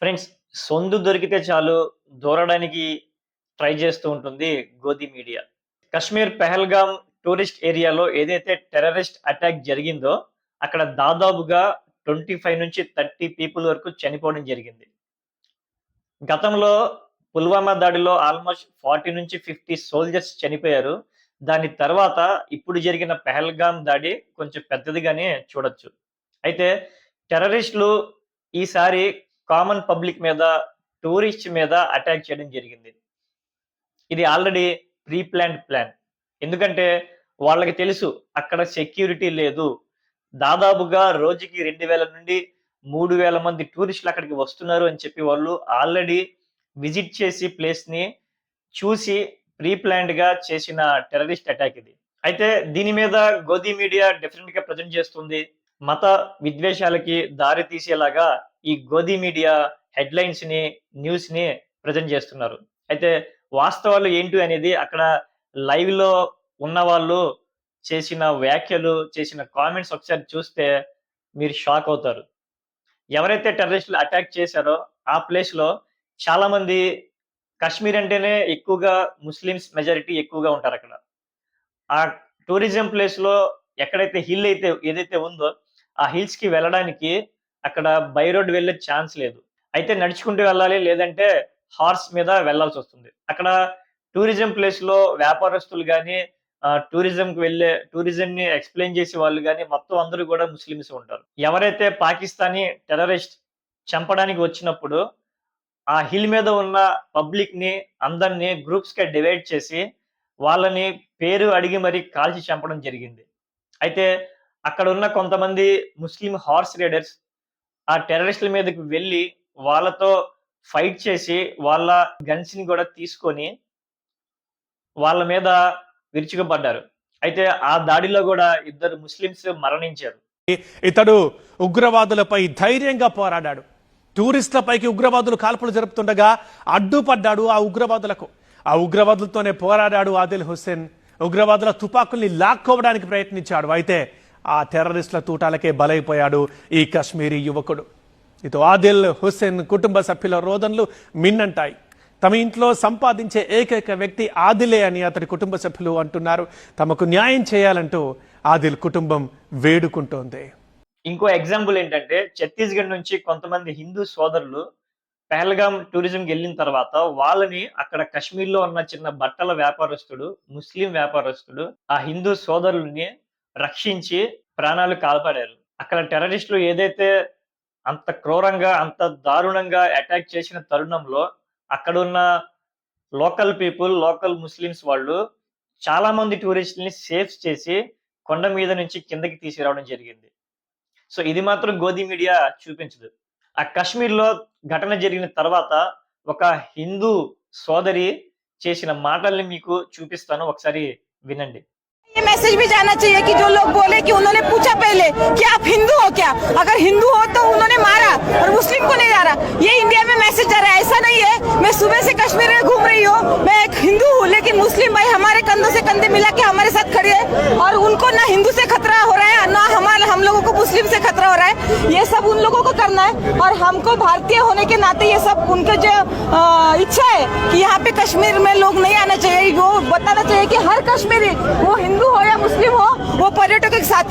Friends సొందు దొరికితే చాలు దూరడానికి try చేస్తూ ఉంటుంది గోధి మీడియా. కశ్మీర్ పెహల్గామ్ టూరిస్ట్ ఏరియాలో ఏదైతే టెర్రరిస్ట్ అటాక్ జరిగిందో అక్కడ దాదాపుగా ట్వంటీ ఫైవ్ నుంచి థర్టీ పీపుల్ వరకు చనిపోవడం జరిగింది. గతంలో పుల్వామా దాడిలో ఆల్మోస్ట్ ఫార్టీ నుంచి ఫిఫ్టీ సోల్జర్స్ చనిపోయారు. దాని తర్వాత ఇప్పుడు జరిగిన పెహల్గామ్ దాడి కొంచెం పెద్దదిగానే చూడొచ్చు. అయితే టెర్రరిస్టులు ఈసారి కామన్ పబ్లిక్ మీద టూరిస్ట్ మీద అటాక్ చేయడం జరిగింది. ఇది ఆల్రెడీ ప్రీ ప్లాన్డ్ ప్లాన్ ఎందుకంటే వాళ్ళకి తెలుసు అక్కడ సెక్యూరిటీ లేదు. దాదాపుగా రోజుకి రెండు వేల నుండి మూడు వేల మంది టూరిస్టులు అక్కడికి వస్తున్నారు అని చెప్పి వాళ్ళు ఆల్రెడీ విజిట్ చేసి ప్లేస్ని చూసి ప్రీ గా చేసిన టెర్రరిస్ట్ అటాక్ ఇది. అయితే దీని మీద గోధి మీడియా డిఫరెంట్గా ప్రజెంట్ చేస్తుంది. మత విద్వేషాలకి దారి తీసేలాగా ఈ గోధి మీడియా హెడ్లైన్స్ని న్యూస్ని ప్రజెంట్ చేస్తున్నారు. అయితే వాస్తవాలు ఏంటి అనేది అక్కడ లైవ్లో ఉన్న వాళ్ళు చేసిన వ్యాఖ్యలు చేసిన కామెంట్స్ ఒకసారి చూస్తే మీరు షాక్ అవుతారు. ఎవరైతే టెర్రరిస్టులు అటాక్ చేశారో ఆ ప్లేస్లో చాలా మంది కాశ్మీర్ అంటేనే ఎక్కువగా ముస్లిమ్స్ మెజారిటీ ఎక్కువగా ఉంటారు అక్కడ. ఆ టూరిజం ప్లేస్లో ఎక్కడైతే హిల్ అయితే ఏదైతే ఉందో ఆ హిల్స్కి వెళ్ళడానికి అక్కడ బై రోడ్ వెళ్ళే ఛాన్స్ లేదు. అయితే నడుచుకుంటూ వెళ్ళాలి లేదంటే హార్స్ మీద వెళ్ళాల్సి వస్తుంది. అక్కడ టూరిజం ప్లేస్లో వ్యాపారస్తులు కానీ టూరిజంకి వెళ్ళే టూరిజం ని ఎక్స్ప్లెయిన్ చేసే వాళ్ళు కానీ మొత్తం అందరూ కూడా ముస్లిమ్స్ ఉంటారు. ఎవరైతే పాకిస్తానీ టెర్రరిస్ట్ చంపడానికి వచ్చినప్పుడు ఆ హిల్ మీద ఉన్న పబ్లిక్ని అందరినీ గ్రూప్స్గా డివైడ్ చేసి వాళ్ళని పేరు అడిగి మరి కాల్చి చంపడం జరిగింది. అయితే అక్కడ ఉన్న కొంతమంది ముస్లిం హార్స్ రైడర్స్ ఆ టెర్రరిస్టుల మీదకి వెళ్ళి వాళ్ళతో ఫైట్ చేసి వాళ్ళ గన్స్ని కూడా తీసుకొని వాళ్ళ మీద విరుచుకుపడ్డారు. అయితే ఆ దాడిలో కూడా ఇద్దరు ముస్లిమ్స్ మరణించారు. ఇతడు ఉగ్రవాదులపై ధైర్యంగా పోరాడాడు. టూరిస్టులపైకి ఉగ్రవాదులు కాల్పులు జరుపుతుండగా అడ్డుపడ్డాడు ఆ ఉగ్రవాదులకు. ఆ ఉగ్రవాదులతోనే పోరాడాడు ఆదిల్ హుస్సేన్. ఉగ్రవాదుల తుపాకుల్ని లాక్కోవడానికి ప్రయత్నించాడు. అయితే ఆ టెర్రరిస్టుల తూటాలకే బలైపోయాడు ఈ కశ్మీరీ యువకుడు. ఇటు ఆదిల్ హుస్సేన్ కుటుంబ సభ్యుల రోదనలు మిన్నంటాయి. తమ ఇంట్లో సంపాదించే ఏకైక వ్యక్తి ఆదిలే అని అతడి కుటుంబ సభ్యులు అంటున్నారు. తమకు న్యాయం చేయాలంటూ ఆదిల్ కుటుంబం వేడుకుంటోంది. ఇంకో ఎగ్జాంపుల్ ఏంటంటే ఛత్తీస్గఢ్ నుంచి కొంతమంది హిందూ సోదరులు పహల్గాం టూరిజంకి వెళ్ళిన తర్వాత వాళ్ళని అక్కడ కాశ్మీర్లో ఉన్న చిన్న బట్టల వ్యాపారస్తుడు ముస్లిం వ్యాపారస్తుడు ఆ హిందూ సోదరుల్ని రక్షించి ప్రాణాలు కాపాడారు. అక్కడ టెర్రరిస్టులు ఏదైతే అంత క్రూరంగా అంత దారుణంగా అటాక్ చేసిన తరుణంలో అక్కడ ఉన్న లోకల్ పీపుల్ లోకల్ ముస్లిమ్స్ వాళ్ళు చాలా మంది టూరిస్టుల్ని సేఫ్ చేసి కొండ మీద నుంచి కిందకి తీసుకురావడం జరిగింది. సో ఇది మాత్రం గోధి మీడియా చూపించదు. ఆ కాశ్మీర్లో ఘటన జరిగిన తర్వాత ఒక హిందూ సోదరి చేసిన మాటల్ని మీకు చూపిస్తాను. ఒకసారి వినండి. ये मैसेज भी जाना चाहिए कि जो लोग बोले कि उन्होंने पूछा पहले कि आप हिंदू हो क्या? अगर हिंदू हो तो उन्होंने मारा और मुस्लिम को नहीं मारा। ये इंडिया में मैसेज जा रहा है। ऐसा नहीं है। मैं सुबह से कश्मीर में घूम रही हूँ। मैं एक हिंदू हूँ, लेकिन मुस्लिम भाई हमारे कंधों से कंधे मिला के हमारे साथ खड़े हैं और उनको ना हिंदू से खतरा हो रहा है, ना हमारे, हम लोगों को मुस्लिम से खतरा हो रहा है। ये सब उन लोगों को करना है और हमको भारतीय होने के नाते ये सब उनका जो इच्छा है कि यहाँ पे कश्मीर में लोग नहीं आना चाहिए। वो बताना चाहिए कि हर कश्मीरी, वो हिंदू हो या मुस्लिम हो वो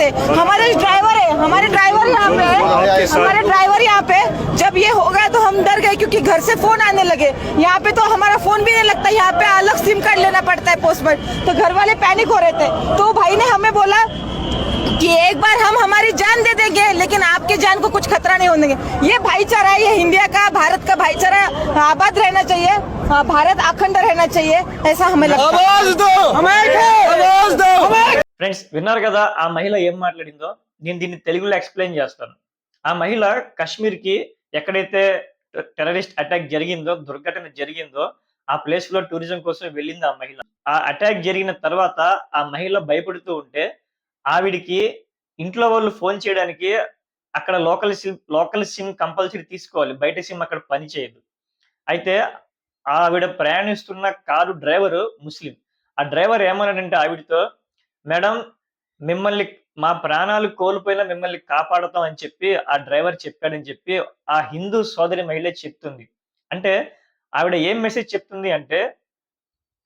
है। हमारे ड्राइवर है हमारे ड्राइवर यहाँ पे है। हमारे ड्राइवर यहाँ पे जब ये हो गया तो हम डर गए क्योंकि घर से फ़ोन आने लगे। यहाँ पे तो हमारा फ़ोन भी नहीं लगता यहाँ पे अलग सिम कार्ड लेना पड़ता है पोस्ट पर तो घर वाले पैनिक हो रहे थे। तो भाई ने हमें बोला कि एक बार हम हमारी जान दे देंगे लेकिन आपके जान को कुछ खतरा नहीं होने ये भाईचारा है ये इंडिया का भारत का भाईचारा आबाद रहना चाहिए। हाँ, भारत अखंड रहना चाहिए ऐसा हमें लगता है। आवाज़ दो। ఫ్రెండ్స్ విన్నారు కదా ఆ మహిళ ఏం మాట్లాడిందో? నేను దీన్ని తెలుగులో ఎక్స్ప్లెయిన్ చేస్తాను. ఆ మహిళ కశ్మీర్కి ఎక్కడైతే టెర్రరిస్ట్ అటాక్ జరిగిందో దుర్ఘటన జరిగిందో ఆ ప్లేస్లో టూరిజం కోసం వెళ్ళింది ఆ మహిళ. ఆ అటాక్ జరిగిన తర్వాత ఆ మహిళ భయపడుతూ ఉంటే ఆవిడికి ఇంట్లో వాళ్ళు ఫోన్ చేయడానికి అక్కడ local sim local sim compulsory తీసుకోవాలి. బయట సిమ్ అక్కడ పని చేయదు అయితే ఆవిడ ప్రయాణిస్తున్న కారు డ్రైవరు ముస్లిం. ఆ డ్రైవర్ ఏమన్నాడంటే ఆవిడతో మేడం మిమ్మల్ని మా ప్రాణాలు కోల్పోయినా మిమ్మల్ని కాపాడతాం అని చెప్పి ఆ డ్రైవర్ చెప్పాడని చెప్పి ఆ హిందూ సోదరి మహిళ చెప్తుంది. అంటే ఆవిడ ఏం మెసేజ్ చెప్తుంది అంటే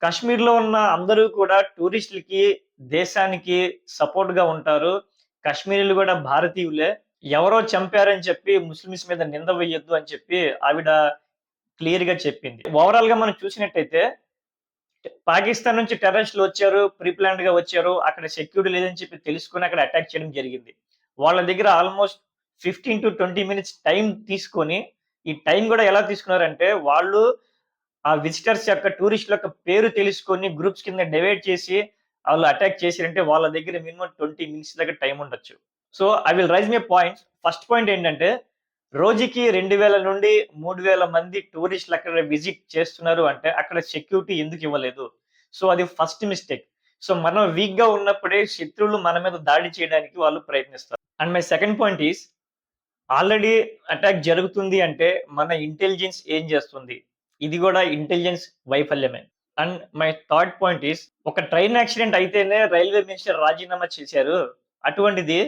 కాశ్మీర్లో ఉన్న అందరూ కూడా టూరిస్టులకి దేశానికి సపోర్ట్గా ఉంటారు. కాశ్మీరీలు కూడా భారతీయులే. ఎవరో చంపారని చెప్పి ముస్లిమ్స్ మీద నింద వేయొద్దు అని చెప్పి ఆవిడ క్లియర్గా చెప్పింది. ఓవరాల్గా మనం చూసినట్టయితే పాకిస్తాన్ నుంచి టెర్రరిస్టులు వచ్చారు ప్రీప్లాన్డ్గా వచ్చారు అక్కడ సెక్యూరిటీ లేదని చెప్పి తెలుసుకుని అక్కడ అటాక్ చేయడం జరిగింది. వాళ్ళ దగ్గర almost fifteen to twenty minutes time తీసుకొని ఈ టైం కూడా ఎలా తీసుకున్నారంటే వాళ్ళు ఆ విజిటర్స్ యొక్క టూరిస్టుల యొక్క పేరు తెలుసుకొని గ్రూప్స్ కింద డివైడ్ చేసి వాళ్ళు అటాక్ చేశారంటే వాళ్ళ దగ్గర మినిమం ట్వంటీ మినిట్స్ దగ్గర టైం ఉండొచ్చు. So I will raise my points. First point ఏంటంటే రోజుకి రెండు వేల నుండి మూడు వేల మంది టూరిస్టులు అక్కడ విజిట్ చేస్తున్నారు అంటే అక్కడ సెక్యూరిటీ ఎందుకు ఇవ్వలేదు? సో అది ఫస్ట్ మిస్టేక్. సో మనం వీక్గా ఉన్నప్పుడే శత్రువులు మన మీద దాడి చేయడానికి వాళ్ళు ప్రయత్నిస్తారు. And my second point is already attack జరుగుతుంది అంటే మన ఇంటెలిజెన్స్ ఏం చేస్తుంది? ఇది కూడా intelligence వైఫల్యమే. And my third point is ఒక ట్రైన్ యాక్సిడెంట్ అయితేనే రైల్వే మినిస్టర్ రాజీనామా చేశారు. అటువంటిది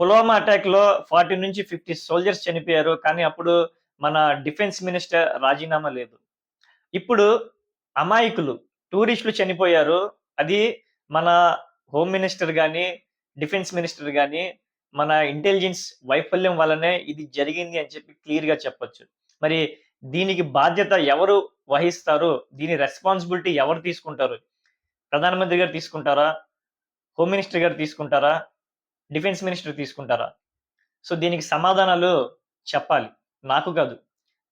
పుల్వామా అటాక్లో ఫార్టీ నుంచి ఫిఫ్టీ సోల్జర్స్ చనిపోయారు. కానీ అప్పుడు మన డిఫెన్స్ మినిస్టర్ రాజీనామా లేదు. ఇప్పుడు అమాయకులు టూరిస్టులు చనిపోయారు. అది మన హోమ్ మినిస్టర్ కానీ డిఫెన్స్ మినిస్టర్ కానీ మన ఇంటెలిజెన్స్ వైఫల్యం వల్లనే ఇది జరిగింది అని చెప్పి క్లియర్గా చెప్పొచ్చు. మరి దీనికి బాధ్యత ఎవరు వహిస్తారు? దీని రెస్పాన్సిబిలిటీ ఎవరు తీసుకుంటారు? ప్రధానమంత్రి గారు తీసుకుంటారా? హోమ్ మినిస్టర్ గారు తీసుకుంటారా? డిఫెన్స్ మినిస్టర్ తీసుకుంటారా? సో దీనికి సమాధానాలు చెప్పాలి. నాకు కాదు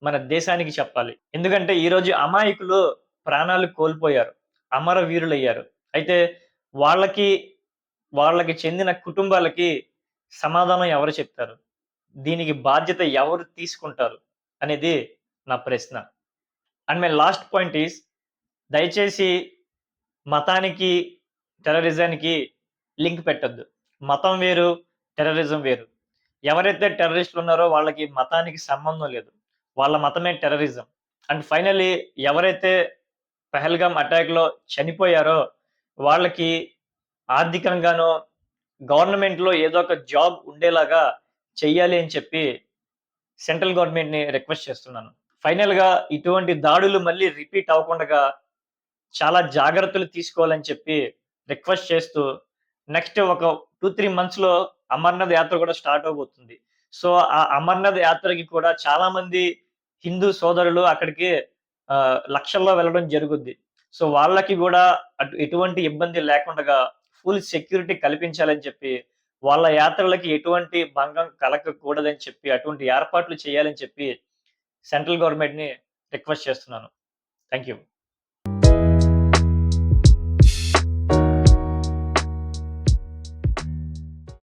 మన దేశానికి చెప్పాలి. ఎందుకంటే ఈరోజు అమాయకులు ప్రాణాలు కోల్పోయారు అమర వీరులయ్యారు అయితే వాళ్ళకి వాళ్ళకి చెందిన కుటుంబాలకి సమాధానం ఎవరు చెప్తారు? దీనికి బాధ్యత ఎవరు తీసుకుంటారు? అనేది నా ప్రశ్న. And my last point is దయచేసి మతానికి టెర్రరిజానికి లింక్ పెట్టద్దు. మతం వేరు టెర్రరిజం వేరు. ఎవరైతే టెర్రరిస్టులు ఉన్నారో వాళ్ళకి మతానికి సంబంధం లేదు. వాళ్ళ మతమే టెర్రరిజం. అండ్ ఫైనలీ ఎవరైతే పెహల్గామ్ అటాక్లో చనిపోయారో వాళ్ళకి ఆర్థికంగానో గవర్నమెంట్లో ఏదో ఒక జాబ్ ఉండేలాగా చెయ్యాలి అని చెప్పి సెంట్రల్ గవర్నమెంట్ని రిక్వెస్ట్ చేస్తున్నాను. ఫైనల్గా ఇటువంటి దాడులు మళ్ళీ రిపీట్ అవ్వకుండా చాలా జాగ్రత్తలు తీసుకోవాలని చెప్పి రిక్వెస్ట్ చేస్తూ నెక్స్ట్ ఒక టూ త్రీ మంత్స్లో అమర్నాథ్ యాత్ర కూడా స్టార్ట్ అవబోతుంది. సో ఆ అమర్నాథ్ యాత్రకి కూడా చాలా మంది హిందూ సోదరులు అక్కడికి లక్షల్లో వెళ్ళడం జరుగుద్ది. సో వాళ్ళకి కూడా అటు ఎటువంటి ఇబ్బంది లేకుండా ఫుల్ సెక్యూరిటీ కల్పించాలని చెప్పి వాళ్ళ యాత్రలకి ఎటువంటి భంగం కలగకూడదని చెప్పి అటువంటి ఏర్పాట్లు చేయాలని చెప్పి సెంట్రల్ గవర్నమెంట్ని రిక్వెస్ట్ చేస్తున్నాను. Thank you